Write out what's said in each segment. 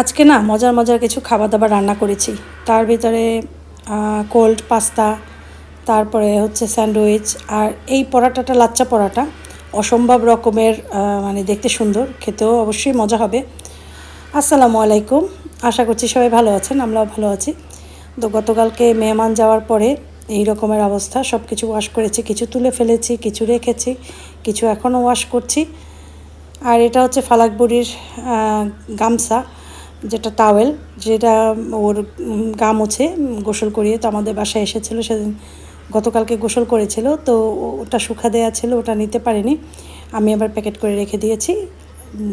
আজকে না মজার মজার কিছু খাবার দাবার রান্না করেছি। তার ভিতরে কোল্ড পাস্তা তারপরে হচ্ছে স্যান্ডউইচ, আর এই পরাটাটা লাচ্চা পরাটা। অসম্ভব রকমের মানে দেখতে সুন্দর, খেতেও অবশ্যই মজা হবে। আসসালামু আলাইকুম। আশা করছি সবাই ভালো আছেন, আমরাও ভালো আছি। তো গতকালকে মেহমান যাওয়ার পরে এই রকমের অবস্থা। সব কিছু ওয়াশ করেছি, কিছু তুলে ফেলেছি, কিছু রেখেছি, কিছু এখনও ওয়াশ করছি। আর এটা হচ্ছে ফালাকবুড়ির গামছা। যেটা টাওয়েল যেটা ওর গা মুছে গোসল করিয়ে তো আমাদের বাসায় এসেছিল সেদিন, গতকালকে গোসল করেছিল, তো ওটা শুকা দেওয়া ছিল, ওটা নিতে পারিনি। আমি আবার প্যাকেট করে রেখে দিয়েছি,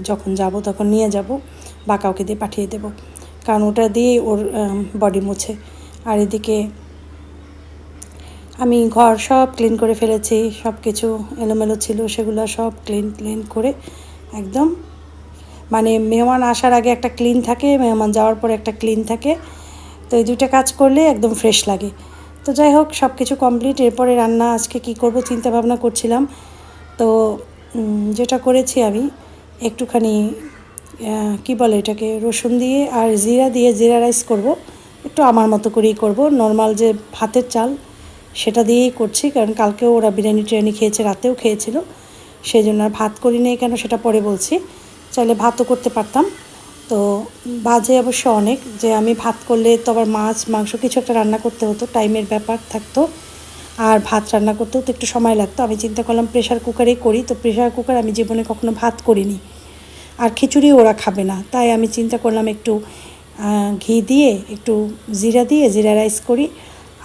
যখন যাব তখন নিয়ে যাব বা কাউকে দিয়ে পাঠিয়ে দেব। কারণ ওটা দিয়ে ওর বডি মুছে। আর এদিকে আমি ঘর সব ক্লিন করে ফেলেছি সব কিছু এলোমেলো ছিল, সেগুলো সব ক্লিন ক্লিন করে একদম মানে মেহমান আসার আগে একটা ক্লিন থাকে, মেহমান যাওয়ার পরে একটা ক্লিন থাকে। তো এই দুইটা কাজ করলে একদম ফ্রেশ লাগে। তো যাই হোক সব কিছু কমপ্লিট এরপরে রান্না আজকে কি করব চিন্তা ভাবনা করছিলাম। তো যেটা করেছি আমি, একটুখানি কি বলে এটাকে, রসুন দিয়ে আর জিরা দিয়ে জিরা রাইস করব। একটু আমার মতো করেই করব। নর্মাল যে ভাতের চাল, সেটা দিয়েই করছি। কারণ কালকেও ওরা বিরিয়ানি টিরিয়ানি খেয়েছে, রাতেও খেয়েছিল। সেই জন্য আর ভাত করি নেই কেন সেটা পরে বলছি। চাইলে ভাতও করতে পারতাম। তো বাজে অবশ্য অনেক যে আমি ভাত করলে তো আবার মাছ, মাংস কিছু একটা রান্না করতে হতো, টাইমের ব্যাপার থাকতো। আর ভাত রান্না করতেও তো একটু সময় লাগতো। আমি চিন্তা করলাম প্রেশার কুকারেই করি, তো প্রেশার কুকার আমি জীবনে কখনো ভাত করিনি। আর খিচুড়ি ওরা খাবে না। তাই আমি চিন্তা করলাম একটু ঘি দিয়ে, একটু জিরা দিয়ে, জিরা রাইস করি।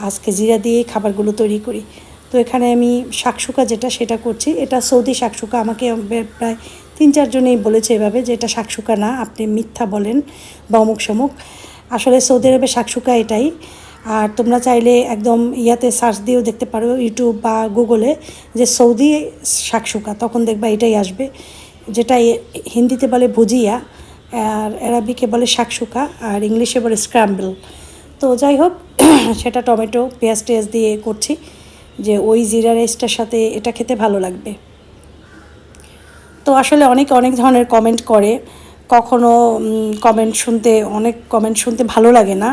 আজকে জিরা দিয়েই খাবারগুলো তৈরি করি। তো এখানে আমি শাকশুকা যেটা সেটা করছি। এটা সৌদি শাকশুকা আমাকে প্রায় তিন চারজনেই বলেছে এভাবে যে এটা শাকশুকা না, আপনি মিথ্যা বলেন বা অমুক সমুক। আসলে সৌদি আরবে শাকশুকা এটাই। আর তোমরা চাইলে একদম ইয়াতে সার্চ দিয়েও দেখতে পারো ইউটিউব বা গুগলে যে সৌদি শাকশুকা তখন দেখবা এটাই আসবে। যেটা হিন্দিতে বলে ভুজিয়া, আর অ্যারাবিকে বলে শাকশুকা আর ইংলিশে বলে স্ক্র্যাম্বল তো যাই হোক, সেটা টমেটো পেঁয়াজ টেয়াজ দিয়ে করছি, যে ওই জিরা রাইসটার সাথে এটা খেতে ভালো লাগবে। তো আসলে অনেক অনেক ধরনের কমেন্ট করে। কখনো কমেন্ট শুনতে, অনেক কমেন্ট শুনতে ভালো লাগে না।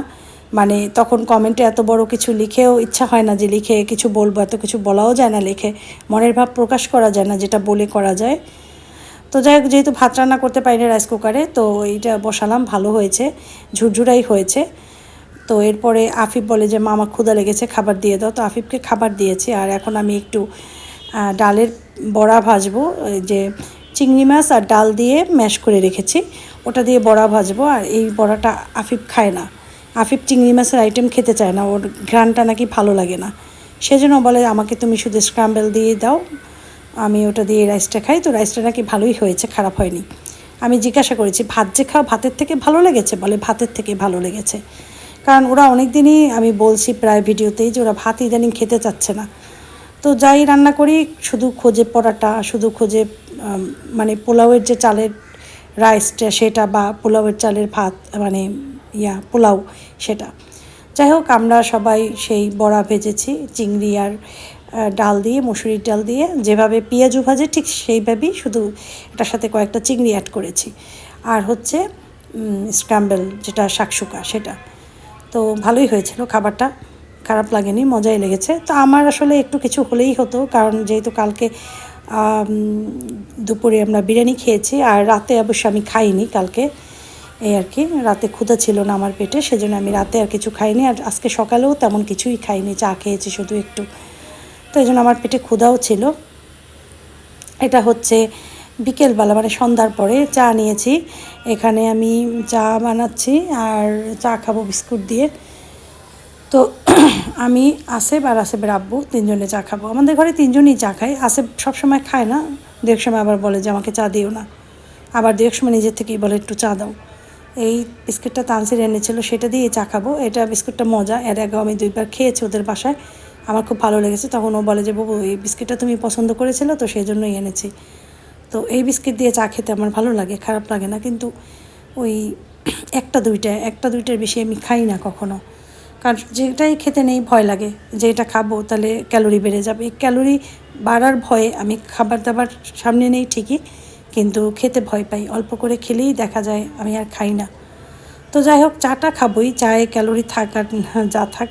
মানে তখন কমেন্টে এত বড় কিছু লিখেও ইচ্ছা হয় না যে লিখে কিছু বলব, এত কিছু বলাও যায় না লিখে। মনের ভাব প্রকাশ করা যায় না যেটা বলে করা যায়। তো যাই হোক, যেহেতু ভাত রান্না করতে পারিনি রাইস কুকারে তো এইটা বসালাম, ভালো হয়েছে, ঝুরঝুরাই হয়েছে। তো এরপরে আফিফ বলে যে মা আমার ক্ষুদা লেগেছে, খাবার দিয়ে দাও। তো আফিফকে খাবার দিয়েছি। আর এখন আমি একটু ডালের বড়া ভাজবো যে চিংড়ি মাছ আর ডাল দিয়ে ম্যাশ করে রেখেছি। ওটা দিয়ে বড়া ভাজবো আর এই বড়াটা আফিফ খায় না। আফিফ চিংড়ি মাছের আইটেম খেতে চায় না, ওর ঘ্রানটা নাকি ভালো লাগে না। সেজন্য বলে, আমাকে তুমি শুধু স্ক্রাম্বেল দিয়ে দাও, আমি ওটা দিয়ে রাইসটা খাই। তো রাইসটা নাকি ভালোই হয়েছে, খারাপ হয়নি। আমি জিজ্ঞাসা করেছি, ভাত যে খাও, ভাতের থেকে ভালো লেগেছে? বলে, ভাতের থেকে ভালো লেগেছে। কারণ ওরা অনেক দিনই আমি বলছি প্রায় ভিডিওতেই যে ওরা ভাত ইদানিং খেতে চাচ্ছে না। তো যাই রান্না করি, শুধু খোঁজে পরাটা শুধু খোঁজে মানে পোলাওয়ের যে চালের রাইসটা সেটা বা পোলাওয়ের চালের ভাত মানে ইয়া, পোলাও সেটা। যাই হোক, আমরা সবাই সেই বড়া ভেজেছি, চিংড়ি আর ডাল দিয়ে, মুসুরির ডাল দিয়ে। যেভাবে পেঁয়াজু ভাজে, ঠিক সেইভাবেই শুধু এটার সাথে কয়েকটা চিংড়ি অ্যাড করেছি। আর হচ্ছে স্ক্র্যাম্বল যেটা শাকশুকা সেটা। তো ভালোই হয়েছিল খাবারটা। খারাপ লাগেনি, মজাই লেগেছে। তো আমার আসলে একটু কিছু হলেই হতো, কারণ যেহেতু কালকে দুপুরে আমরা বিরিয়ানি খেয়েছি আর রাতে অবশ্য আমি খাইনি কালকে। এই আর কি, রাতে ক্ষুধা ছিল না আমার পেটে, সেজন্য আমি রাতে আর কিছু খাইনি আর আজকে সকালেও তেমন কিছুই খাইনি, চা খেয়েছি শুধু একটু। তো এই জন্য আমার পেটে ক্ষুধাও ছিল। এটা হচ্ছে বিকেলবেলা মানে সন্ধ্যার পরে চা নিয়েছি। এখানে আমি চা বানাচ্ছি আর চা খাব বিস্কুট দিয়ে। তো আমি আসেব আর আসেবের আব্বু তিনজনে চা খাব। আমাদের ঘরে তিনজনই চা খায়। আসেব সবসময় খায় না। দু সময় আবার বলে যে, আমাকে চা দিও না। আবার দু এক সময় নিজের থেকেই বলে, একটু চা দাও। এই বিস্কুটটা তানসির এনেছিল, সেটা দিয়ে চা খাব। এটা বিস্কুটটা মজা। এর আগেও আমি দুইবার খেয়েছি ওদের বাসায়। আমার খুব ভালো লেগেছে। তখন ও বলে যে, বাবু, এই বিস্কিটটা তুমি পছন্দ করেছিলে, তো সেই জন্যই এনেছি। তো এই বিস্কিট দিয়ে চা খেতে আমার ভালো লাগে, খারাপ লাগে না। কিন্তু ওই একটা দুইটা, একটা দুইটার বেশি আমি খাই না কখনো। কারণ যেটাই খেতে নেই, ভয় লাগে যে এটা খাব, তাহলে ক্যালোরি বেড়ে যাবে। এই ক্যালোরি বাড়ার ভয়ে আমি খাবার দাবার সামনে নেই ঠিকই, কিন্তু খেতে ভয় পাই। অল্প করে খেলেই দেখা যায় আমি আর খাই না। তো যাই হোক, চাটা খাবোই, চায়ে ক্যালোরি থাক আর যা থাক,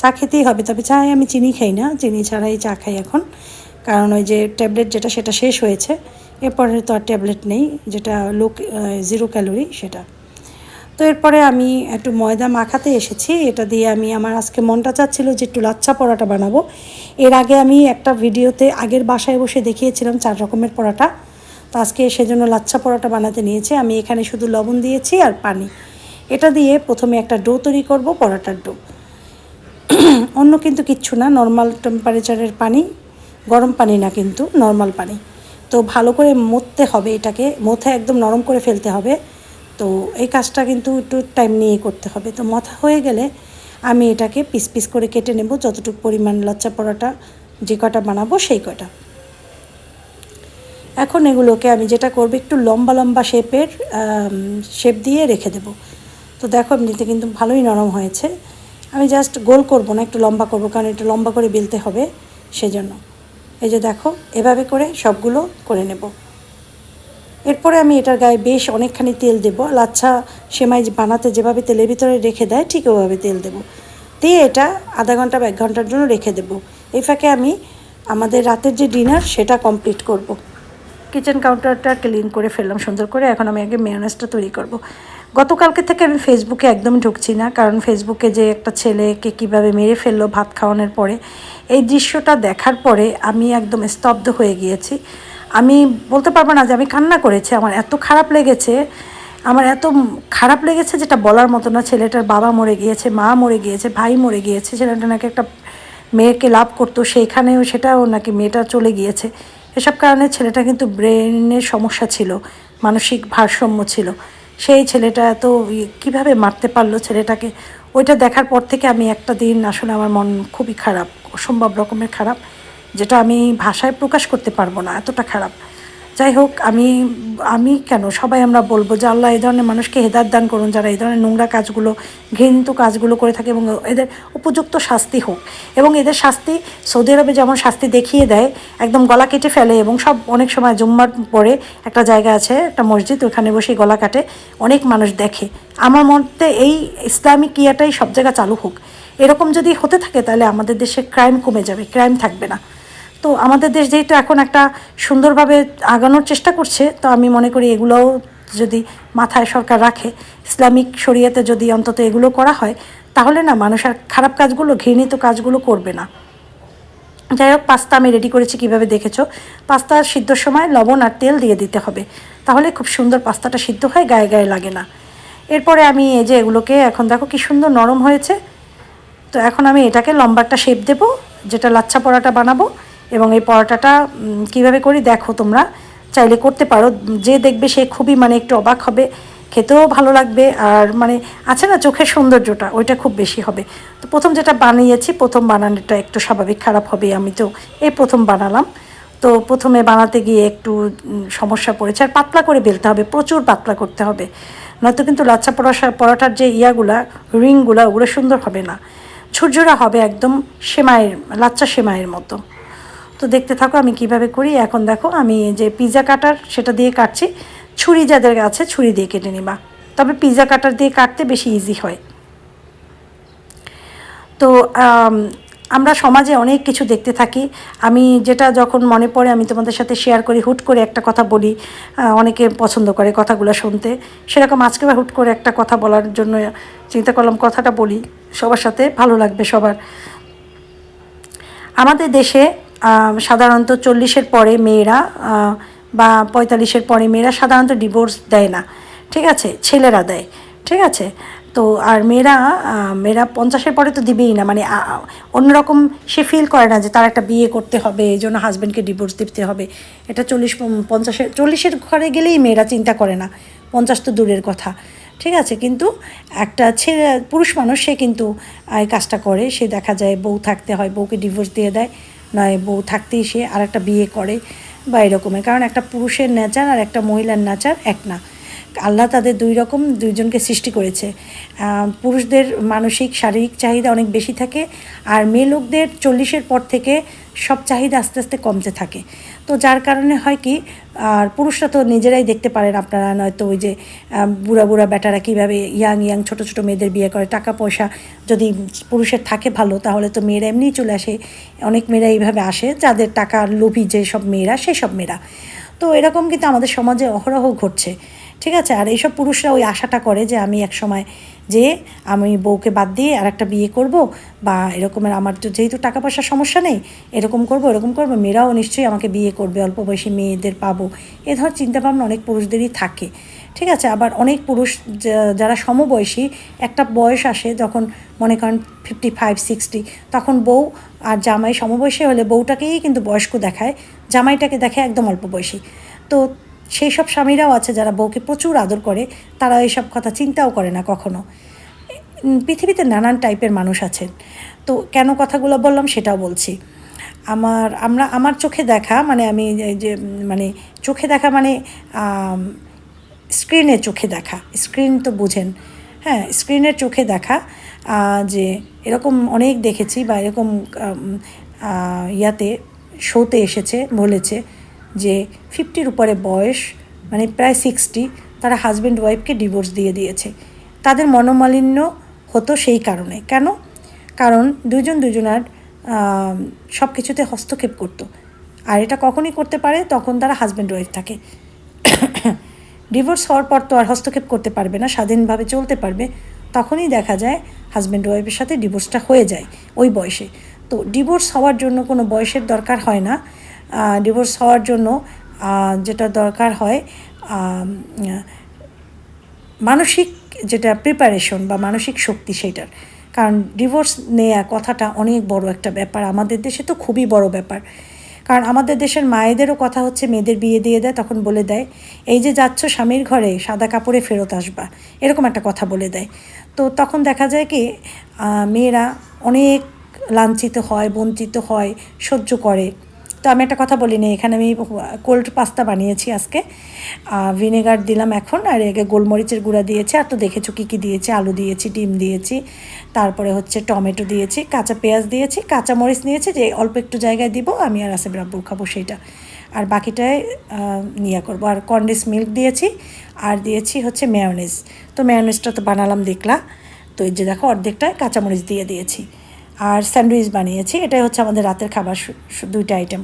চা খেতেই হবে। তবে চায়ে আমি চিনি খাই না, চিনি ছাড়াই চা খাই এখন। কারণ ওই যে ট্যাবলেট যেটা, সেটা শেষ হয়েছে। এরপরে তো আর ট্যাবলেট নেই, যেটা লো জিরো ক্যালোরি সেটা। তো এরপরে আমি একটু ময়দা মাখাতে এসেছি। এটা দিয়ে আমি আমার আজকে মনটা চাচ্ছিল যে একটু লাচ্ছা পরোটা বানাবো। এর আগে আমি একটা ভিডিওতে আগের বাসায় বসে দেখিয়েছিলাম চার রকমের পরোটা। তো আজকে সেজন্য লাচ্ছা পরোটা বানাতে নিয়েছি। আমি এখানে শুধু লবণ দিয়েছি আর পানি। এটা দিয়ে প্রথমে একটা ডো তৈরি করব পরোটার ডো। অন্য কিন্তু কিচ্ছু না, নর্মাল টেম্পারেচারের পানি, গরম পানি না কিন্তু নর্মাল পানি। তো ভালো করে মথতে হবে এটাকে, মথে একদম নরম করে ফেলতে হবে। তো এই কাজটা কিন্তু একটু টাইম নিয়ে করতে হবে। তো মথা হয়ে গেলে আমি এটাকে পিস পিস করে কেটে নেব। যতটুকু পরিমাণ লচ্চা পরোটা যে কটা বানাবো সেই কটা। এখন এগুলোকে আমি যেটা করব একটু লম্বা লম্বা শেপের শেপ দিয়ে রেখে দেব। তো দেখো এমনিতে কিন্তু ভালোই নরম হয়েছে। আমি জাস্ট গোল করব না, একটু লম্বা করব কারণ একটু লম্বা করে বেলতে হবে সেজন্য। এই যে দেখো, এভাবে করে সবগুলো করে নেব। এরপরে আমি এটার গায়ে বেশ অনেকখানি তেল দেবো। লাচ্ছা সেমাই বানাতে যেভাবে তেলের ভিতরে রেখে দেয়, ঠিক ওভাবে তেল দেবো। দিয়ে এটা আধা ঘণ্টা বা এক ঘণ্টার জন্য রেখে দেবো। এই ফাঁকে আমি আমাদের রাতের যে ডিনার, সেটা কমপ্লিট করব। কিচেন কাউন্টারটা ক্লিন করে ফেললাম সুন্দর করে। এখন আমি আগে মেয়নেজটা তৈরি করব। গতকালকে থেকে আমি ফেসবুকে একদম ঢুকছি না, কারণ ফেসবুকে যে একটা ছেলেকে কীভাবে মেরে ফেলল ভাত খাওয়ানোর পরে, এই দৃশ্যটা দেখার পরে আমি একদম স্তব্ধ হয়ে গিয়েছি। আমি বলতে পারব না যে আমি কান্না করেছি, আমার এত খারাপ লেগেছে, আমার এত খারাপ লেগেছে যেটা বলার মতো না, ছেলেটার বাবা মরে গিয়েছে, মা মরে গিয়েছে, ভাই মরে গিয়েছে, ছেলেটা নাকি একটা মেয়েকে লাভ করতো, সেইখানেও সেটাও নাকি মেয়েটা চলে গিয়েছে। এসব কারণে ছেলেটা কিন্তু ব্রেনের সমস্যা ছিল, মানসিক ভারসাম্য ছিল। সেই ছেলেটা এত কীভাবে মারতে পারল ছেলেটাকে? ওইটা দেখার পর থেকে আমি একটা দিন আসলে আমার মন খুবই খারাপ, অসম্ভব রকমের খারাপ। যেটা আমি ভাষায় প্রকাশ করতে পারব না, এতটা খারাপ। যাই হোক, আমি আমি কেন, সবাই আমরা বলব যে আল্লাহ এই ধরনের মানুষকে হেদার দান করুন, যারা এই ধরনের নোংরা কাজগুলো, ঘৃণিত কাজগুলো করে থাকে এবং এদের উপযুক্ত শাস্তি হোক। এবং এদের শাস্তি সৌদি আরবে যেমন শাস্তি দেখিয়ে দেয়, একদম গলা কেটে ফেলে এবং সব অনেক সময় জুম্মার পরে একটা জায়গা আছে, একটা মসজিদ, ওখানে বসে গলা কাটে, অনেক মানুষ দেখে। আমার মধ্যে এই ইসলামিক ইয়াটাই সব জায়গা চালু হোক। এরকম যদি হতে থাকে তাহলে আমাদের দেশে ক্রাইম কমে যাবে, ক্রাইম থাকবে না। তো আমাদের দেশ যেহেতু এখন একটা সুন্দরভাবে আগানোর চেষ্টা করছে, তো আমি মনে করি এগুলোও যদি মাথায় সরকার রাখে, ইসলামিক শরিয়াতে যদি অন্তত এগুলো করা হয়, তাহলে না মানুষ আর খারাপ কাজগুলো, ঘৃণিত কাজগুলো করবে না। যাই হোক, পাস্তা আমি রেডি করেছি, কীভাবে দেখেছ? পাস্তা সিদ্ধর সময় লবণ আর তেল দিয়ে দিতে হবে। তাহলে খুব সুন্দর পাস্তাটা সিদ্ধ হয়, গায়ে গায়ে লাগে না। এরপরে আমি এই যে এগুলোকে, এখন দেখো কি সুন্দর নরম হয়েছে। তো এখন আমি এটাকে লম্বা একটা শেপ দেবো, যেটা লাচ্ছা পরাটা বানাবো। এবং এই পরোটাটা কীভাবে করি দেখো তোমরা। চাইলে করতে পারো, যে দেখবে সে খুবই মানে একটু অবাক হবে, খেতেও ভালো লাগবে, আর মানে আছে না চোখের সৌন্দর্যটা, ওইটা খুব বেশি হবে। তো প্রথম যেটা বানিয়েছি, প্রথম বানানোটা একটু স্বাভাবিক খারাপ হবে, আমি তো এই প্রথম বানালাম। তো প্রথমে বানাতে গিয়ে একটু সমস্যা পড়েছে, আর পাতলা করে বেলতে হবে, প্রচুর পাতলা করতে হবে। নয়তো কিন্তু লাচ্ছা পরোসা, পরোটার যে ইয়াগুলা, রিংগুলা, ওগুলো সুন্দর হবে না। ঝুরঝুরা হবে একদম সেমাইয়ের লাচ্চা সেমাইয়ের মতো। তো দেখতে থাকো আমি কীভাবে করি। এখন দেখো আমি যে পিৎজা কাটার সেটা দিয়ে কাটছি। ছুরি যাদের আছে ছুরি দিয়ে কেটে নিবা। তবে পিৎজা কাটার দিয়ে কাটতে বেশি ইজি হয়। তো আমরা সমাজে অনেক কিছু দেখতে থাকি। আমি যেটা যখন মনে পড়ে আমি তোমাদের সাথে শেয়ার করি, হুট করে একটা কথা বলি অনেকে পছন্দ করে কথাগুলো শুনতে। সেরকম আজকে বা হুট করে একটা কথা বলার জন্য চিন্তা করলাম, কথাটা বলি। সবার সাথে ভালো লাগবে সবার। আমাদের দেশে সাধারণত চল্লিশের পরে মেয়েরা বা পঁয়তাল্লিশের পরে মেয়েরা সাধারণত ডিভোর্স দেয় না। ঠিক আছে? ছেলেরা দেয়। ঠিক আছে? তো আর মেয়েরা মেয়েরা পঞ্চাশের পরে তো দিবেই না। মানে অন্যরকম সে ফিল করে না যে তার একটা বিয়ে করতে হবে, এই জন্য হাজব্যান্ডকে ডিভোর্স দিতে হবে। এটা চল্লিশ পঞ্চাশের, চল্লিশের ঘরে গেলেই মেয়েরা চিন্তা করে না। পঞ্চাশ তো দূরের কথা। ঠিক আছে? কিন্তু একটা ছেলে, পুরুষ মানুষ, সে কিন্তু এই কাজটা করে। সে দেখা যায় বউ থাকতে হয়, বউকে ডিভোর্স দিয়ে দেয়। নয়, বউ থাকতেই সে আর একটা বিয়ে করে বা এরকমের কারণ একটা পুরুষের নেচার আর একটা মহিলার নেচার এক না। আল্লাহ তাদের দুই রকম দুইজনকে সৃষ্টি করেছে। পুরুষদের মানসিক, শারীরিক চাহিদা অনেক বেশি থাকে। আর মেয়ে লোকদের চল্লিশের পর থেকে সব চাহিদা আস্তে আস্তে কমতে থাকে। তো যার কারণে হয় কি, আর পুরুষরা তো নিজেরাই দেখতে পারেন আপনারা নয়তো ওই যে বুড়া বুড়া বেটারা কীভাবে ইয়াং ইয়াং ছোট ছোট মেয়েদের বিয়ে করে, টাকা পয়সা যদি পুরুষের থাকে ভালো, তাহলে তো মেয়েরা এমনিই চলে আসে। অনেক মেয়েরা এইভাবে আসে, যাদের টাকার লোভী যে সব মেয়েরা, সেই সব মেয়েরা। তো এরকম কিন্তু আমাদের সমাজে অহরহ ঘটছে। ঠিক আছে? আর এইসব পুরুষরা ওই আশাটা করে যে আমি এক সময় যে আমি বউকে বাদ দিয়ে আর একটা বিয়ে করব বা এরকমের আমার তো যেহেতু টাকা পয়সার সমস্যা নেই, এরকম করব এরকম করব, মেয়েরাও নিশ্চয়ই আমাকে বিয়ে করবে, অল্প বয়সী মেয়েদের পাবো। এ ধর চিন্তাভাবনা অনেক পুরুষদেরই থাকে। ঠিক আছে, আবার অনেক পুরুষ যারা সমবয়সী, একটা বয়স আসে যখন মনে করেন ফিফটি ফাইভ সিক্সটি তখন বউ আর জামাই সমবয়সী হলে বউটাকেই কিন্তু বয়স্ক দেখায়, জামাইটাকে দেখে একদম অল্প বয়সী। তো সেই সব স্বামীরাও আছে যারা বউকে প্রচুর আদর করে, তারা এইসব কথা চিন্তাও করে না কখনো। পৃথিবীতে নানান টাইপের মানুষ আছেন। তো কেন কথাগুলো বললাম সেটাও বলছি। আমার, আমরা, আমার চোখে দেখা মানে আমি যে মানে চোখে দেখা মানে স্ক্রিনে চোখে দেখা। স্ক্রিন তো বুঝেন। হ্যাঁ স্ক্রিনের চোখে দেখা যে এরকম অনেক দেখেছি বা এরকম ইয়াতে, শোতে এসেছে, বলেছে। যে ফিফটির উপরে বয়স মানে প্রায় সিক্সটি তারা হাজব্যান্ড ওয়াইফকে ডিভোর্স দিয়ে দিয়েছে। তাদের মনোমালিন্য হতো সেই কারণে। কেন? কারণ দুজন দুজনার সব কিছুতে হস্তক্ষেপ করতো। আর এটা কখনই করতে পারে? তখন তারা হাজব্যান্ড ওয়াইফ থাকে। ডিভোর্স হওয়ার পর তো আর হস্তক্ষেপ করতে পারবে না, স্বাধীনভাবে চলতে পারবে। তখনই দেখা যায় হাজব্যান্ড ওয়াইফের সাথে ডিভোর্সটা হয়ে যায় ওই বয়সে। তো ডিভোর্স হওয়ার জন্য কোনো বয়সের দরকার হয় না। ডিভোর্স হওয়ার জন্য যেটা দরকার হয় মানসিক যেটা প্রিপারেশন বা মানসিক শক্তি সেটার। কারণ ডিভোর্স নেয়া কথাটা অনেক বড় একটা ব্যাপার। আমাদের দেশে তো খুবই বড় ব্যাপার। কারণ আমাদের দেশের মায়েদেরও কথা হচ্ছে, মেয়েদের বিয়ে দিয়ে দেয়, তখন বলে দেয়, এই যে যাচ্ছ স্বামীর ঘরে, সাদা কাপড়ে ফেরত আসবা। এরকম একটা কথা বলে দেয়। তো তখন দেখা যায় কি মেয়েরা অনেক লাঞ্ছিত হয়, বঞ্চিত হয়, সহ্য করে। তো আমি একটা কথা বলিনি, এখানে আমি কোল্ড পাস্তা বানিয়েছি আজকে। ভিনেগার দিলাম এখন, আর এগে গোলমরিচের গুঁড়া দিয়েছি, আর তো দেখেছ কী কী দিয়েছি, আলু দিয়েছি, ডিম দিয়েছি, তারপরে হচ্ছে টমেটো দিয়েছি, কাঁচা পেঁয়াজ দিয়েছি, কাঁচা মরিচ নিয়েছি, যে অল্প একটু জায়গায় দিব, আমি আর আসে রাব্বুর খাব সেইটা। আর বাকিটায় নিয়ে করব। আর কন্ডেন্স মিল্ক দিয়েছি, আর দিয়েছি হচ্ছে মেয়নিজ তো মেয়নিজটা তো বানালাম দেখলা, তো এই যে দেখো অর্ধেকটায় কাঁচামরিচ দিয়ে দিয়েছি। আর স্যান্ডউইচ বানিয়েছি। এটাই হচ্ছে আমাদের রাতের খাবার দুইটা আইটেম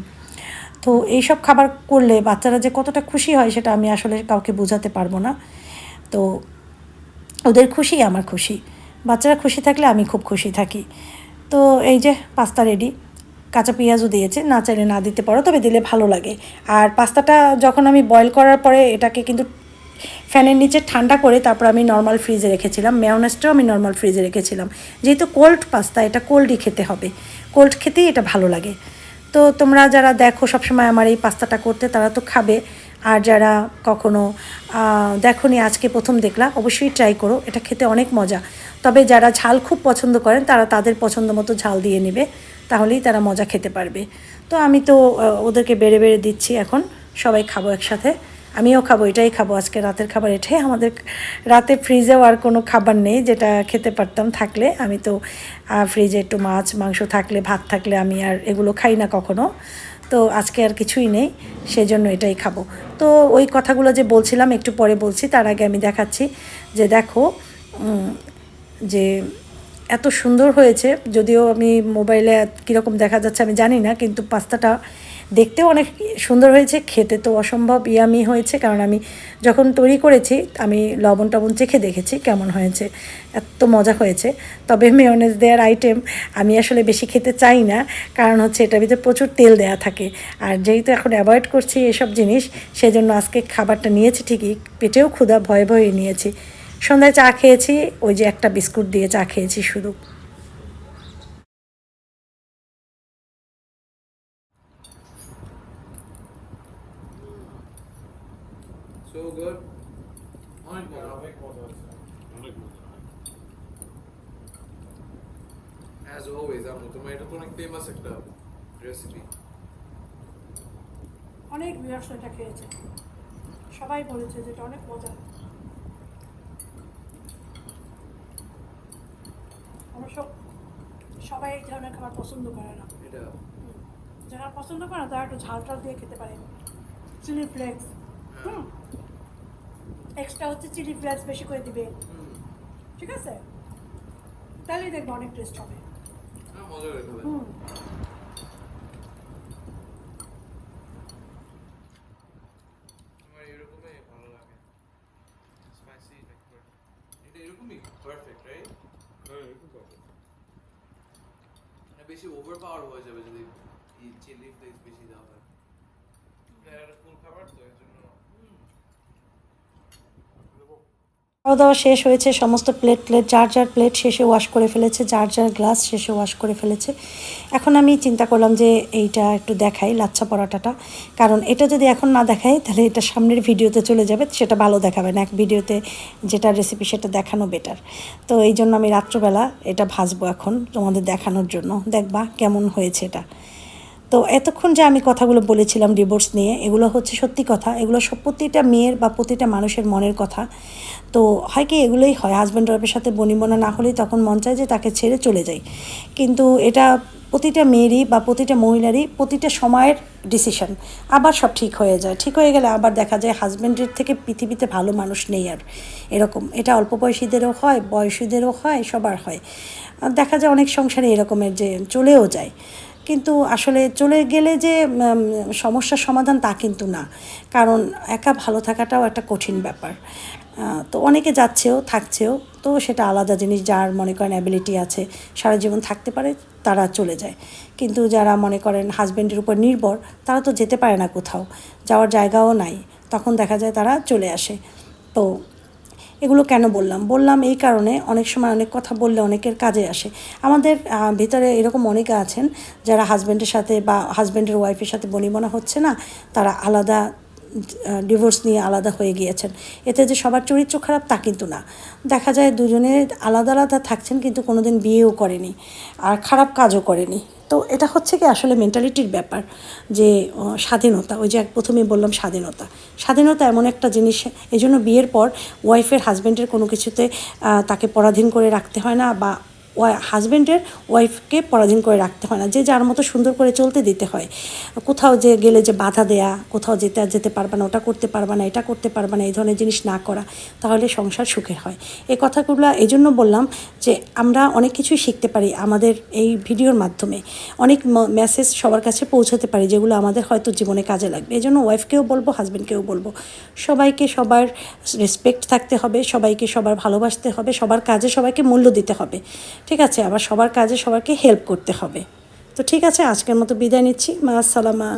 তো এইসব খাবার করলে বাচ্চারা যে কতটা খুশি হয় সেটা আমি আসলে কাউকে বোঝাতে পারব না। তো ওদের খুশি, আমার খুশি। বাচ্চারা খুশি থাকলে আমি খুব খুশি থাকি। তো এই যে পাস্তা রেডি কাঁচা পেঁয়াজও দিয়েছে। না চাইলে না দিতে পারো, তবে দিলে ভালো লাগে। আর পাস্তাটা যখন আমি বয়েল করার পরে এটাকে কিন্তু ফ্যানের নিচে ঠান্ডা করে তারপর আমি নর্মাল ফ্রিজে রেখেছিলাম। মেয়নেসটাও আমি নর্মাল ফ্রিজে রেখেছিলাম। যেহেতু কোল্ড পাস্তা এটা কোল্ডই খেতে হবে। কোল্ড খেতেই এটা ভালো লাগে। তো তোমরা যারা দেখো সবসময় আমার এই পাস্তাটা করতে, তারা তো খাবে। আর যারা কখনো দেখোনি আজকে প্রথম দেখলা, অবশ্যই ট্রাই করো। এটা খেতে অনেক মজা। তবে যারা ঝাল খুব পছন্দ করেন, তারা তাদের পছন্দ মতো ঝাল দিয়ে নেবে। তাহলেই তারা মজা খেতে পারবে। তো আমি তো ওদেরকে বেড়ে বেড়ে দিচ্ছি এখন। সবাই খাব একসাথে। আমিও খাব, এটাই খাব আজকে রাতের খাবার। এটাই আমাদের রাতে ফ্রিজেও আর কোনো খাবার নেই যেটা খেতে পারতাম থাকলে। আমি তো ফ্রিজে একটু মাছ, মাংস থাকলে, ভাত থাকলে আমি আর এগুলো খাই না কখনো। তো আজকে আর কিছুই নেই, সেজন্য এটাই খাব। তো ওই কথাগুলো যে বলছিলাম, একটু পরে বলছি, তার আগে আমি দেখাচ্ছি যে দেখো যে এত সুন্দর হয়েছে, যদিও আমি মোবাইলে কীরকম দেখা যাচ্ছে আমি জানি না, কিন্তু পাস্তাটা দেখতেও অনেক সুন্দর হয়েছে, খেতে তো অসম্ভব ইয়ামি হয়েছে, কারণ আমি যখন তৈরি করেছি, আমি লবণ টবণ চেখে দেখেছি কেমন হয়েছে, এত মজা হয়েছে। তবে মেয়নেজ দেওয়ার আইটেম আমি আসলে বেশি খেতে চাই না, কারণ হচ্ছে এটার ভিতরে প্রচুর তেল দেয়া থাকে। আর যেহেতু এখন অ্যাভয়েড করছি এসব জিনিস, সেজন্য আজকে খাবারটা নিয়েছি ঠিকই, পেটেও ক্ষুধা ভয়ে ভয়ে নিয়েছি। সন্ধ্যায় চা খেয়েছি, ওই যে একটা বিস্কুট দিয়ে চা খেয়েছি শুধু। অ্যাজ অলওয়েজ আপু তোমার এটা তো অনেক ফেমাস একটা রেসিপি অনেক ভিউয়ার্স এটা খেয়েছে। সবাই বলেছে যে এটা অনেক মজা অবশ্য সবাই এই ধরনের খাবার পছন্দ করে না। এটা যারা পছন্দ করে না তারা একটু ঝাল টাল দিয়ে খেতে পারে। চিলি ফ্লেক্স এক্সট্রা হচ্ছে চিলি ফ্লেক্স বেশি করে দিবে। ঠিক আছে? তাহলে দেখব অনেক টেস্ট হবে। এরকমই ভালো লাগে। স্পাইসি এটা এরকমই পারফেক্ট রাইট হ্যাঁ এরকম পারফেক্ট মানে বেশি ওভার পাওয়ার হয়ে যাবে যদি এই চিলি ফ্লেক্স বেশি দেওয়া হয়। ফুল খাবার তো এর জন্য খাওয়া দাওয়া শেষ হয়েছে, সমস্ত প্লেট প্লেট যার যার প্লেট শেষে ওয়াশ করে ফেলেছে, যার যার গ্লাস শেষে ওয়াশ করে ফেলেছে। এখন আমি চিন্তা করলাম যে এইটা একটু দেখাই, লাচ্ছা পরোটাটা। কারণ এটা যদি এখন না দেখাই, তাহলে এটা সামনের ভিডিওতে চলে যাবে, সেটা ভালো দেখাবে না। এক ভিডিওতে যেটা রেসিপি সেটা দেখানো বেটার তো এই জন্য আমি রাত্রবেলা এটা ভাজবো এখন তোমাদের দেখানোর জন্য। দেখবা কেমন হয়েছে এটা। তো এতক্ষণ যে আমি কথাগুলো বলেছিলাম ডিভোর্স নিয়ে, এগুলো হচ্ছে সত্যি কথা। এগুলো সব প্রতিটা মেয়ের বা প্রতিটা মানুষের মনের কথা। তো হয় কি এগুলোই হয়। হাজব্যান্ড ওয়াইফের সাথে বনিবনা না হলেই তখন মন চায় যে তাকে ছেড়ে চলে যাই কিন্তু এটা প্রতিটা মেয়েরই বা প্রতিটা মহিলারই প্রতিটা সময়ের ডিসিশন আবার সব ঠিক হয়ে যায়। ঠিক হয়ে গেলে আবার দেখা যায় হাজব্যান্ডের থেকে পৃথিবীতে ভালো মানুষ নেই আর। এরকম। এটা অল্প বয়সীদেরও হয় বয়সীদেরও হয়, সবার হয়। দেখা যায় অনেক সংসারে এরকমের যে চলেও যায়। কিন্তু আসলে চলে গেলে যে সমস্যার সমাধান তা কিন্তু না। কারণ একা ভালো থাকাটাও একটা কঠিন ব্যাপার। তো অনেকে যাচ্ছেও, থাকছেও, তো সেটা আলাদা জিনিস যার মনে করেন অ্যাবিলিটি আছে, সারা জীবন থাকতে পারে, তারা চলে যায়। কিন্তু যারা মনে করেন হাজব্যান্ডের উপর নির্ভর, তারা তো যেতে পারে না কোথাও, যাওয়ার জায়গাও নাই। তখন দেখা যায় তারা চলে আসে। তো এগুলো কেন বললাম? বললাম এই কারণে অনেক সময় অনেক কথা বললে অনেকের কাজে আসে। আমাদের ভিতরে এরকম অনেকে আছেন যারা হাজব্যান্ডের সাথে বা হাজব্যান্ডের ওয়াইফের সাথে বনিবনা হচ্ছে না, তারা আলাদা ডিভোর্স নিয়ে আলাদা হয়ে গিয়েছেন। এতে যে সবার চরিত্র খারাপ তা কিন্তু না। দেখা যায় দুজনে আলাদা আলাদা থাকছেন কিন্তু কোনোদিন বিয়েও করেনি, আর খারাপ কাজও করেনি। তো এটা হচ্ছে কি আসলে মেন্টালিটির ব্যাপার যে স্বাধীনতা, ওই যে এক প্রথমেই বললাম স্বাধীনতা। স্বাধীনতা এমন একটা জিনিস এই জন্য বিয়ের পর ওয়াইফের হাজব্যান্ডের কোনো কিছুতে তাকে পরাধীন করে রাখতে হয় না বা হাজব্যান্ডের ওয়াইফকে পরাধীন করে রাখতে হয় না, যে যার মতো সুন্দর করে চলতে দিতে হয়। কোথাও যে গেলে যে বাধা দেয়া, কোথাও যেতে আর যেতে পারবে না, ওটা করতে পারবে না, এটা করতে পারবে না, এই ধরনের জিনিস না করা, তাহলে সংসার সুখের হয়। এই কথাগুলো এই জন্য বললাম যে আমরা অনেক কিছুই শিখতে পারি আমাদের এই ভিডিওর মাধ্যমে। অনেক মেসেজ সবার কাছে পৌঁছাতে পারি যেগুলো আমাদের হয়তো জীবনে কাজে লাগবে। এই জন্য ওয়াইফকেও বলব হাজব্যান্ডকেও বলব, সবাইকে সবার রেসপেক্ট থাকতে হবে, সবাইকে সবার ভালোবাসতে হবে, সবার কাজে সবাইকে মূল্য দিতে হবে। ঠিক আছে, আবার সবার কাজে সবাইকে হেল্প করতে হবে। তো ঠিক আছে, আজকের মতো বিদায় নিচ্ছি। মা, আসসালামা